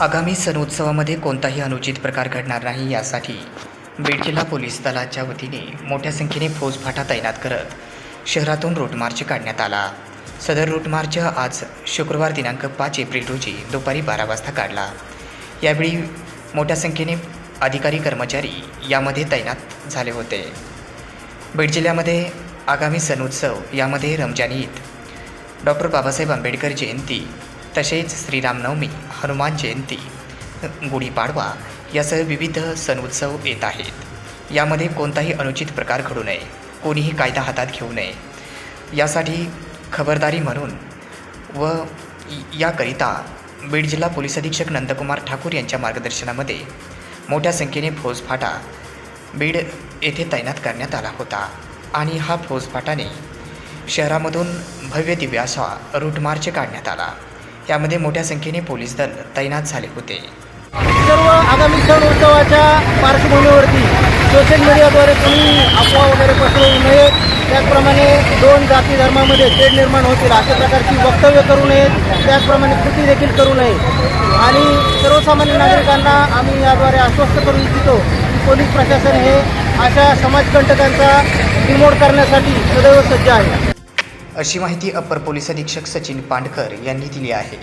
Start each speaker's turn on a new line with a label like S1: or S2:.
S1: आगामी सणोत्सवामध्ये कोणताही अनुचित प्रकार घडणार नाही यासाठी बीड जिल्हा पोलीस दलाच्या वतीने मोठ्या संख्येने फौजफाटा तैनात करत शहरातून रूटमार्च काढण्यात आला. सदर रूटमार्च आज शुक्रवार दिनांक पाच एप्रिल रोजी दुपारी बारा वाजता काढला. यावेळी मोठ्या संख्येने अधिकारी कर्मचारी यामध्ये तैनात झाले होते. बीड जिल्ह्यामध्ये आगामी सणोत्सव यामध्ये रमजान ईद. डॉक्टर बाबासाहेब आंबेडकर जयंती तसेच श्रीरामनवमी हनुमान जयंती गुढीपाडवा यासह विविध सण उत्सव येत आहेत. यामध्ये कोणताही अनुचित प्रकार घडू नये कोणीही कायदा हातात घेऊ नये. यासाठी खबरदारी म्हणून व याकरिता बीड जिल्हा पोलीस अधीक्षक नंदकुमार ठाकूर यांच्या मार्गदर्शनामध्ये मोठ्या संख्येने फौजफाटा बीड येथे तैनात करण्यात आला होता आणि हा फौजफाटाने शहरामधून भव्य दिव्यासा रूट मार्च काढण्यात आला. यामध्ये मोठ्या संख्येने पोलीस दल तैनात झाले होते.
S2: सर्व आगामी सण उत्सवाच्या पार्श्वभूमीवरती सोशल मीडियाद्वारे कोणी अफवा वगैरे पसरवू नये. त्याचप्रमाणे दोन जाती धर्मामध्ये तेढ निर्माण होतील अशा प्रकारची वक्तव्य करू नयेत त्याचप्रमाणे कृती देखील करू नये. आणि सर्वसामान्य नागरिकांना आम्ही याद्वारे आश्वस्त करू इच्छितो की पोलीस प्रशासन हे अशा समाजकंटकांचा निमोड करण्यासाठी सदैव सज्ज आहे.
S1: अशी माहिती अप्पर पोलीस अधीक्षक सचिन पांडकर यांनी दिली आहे.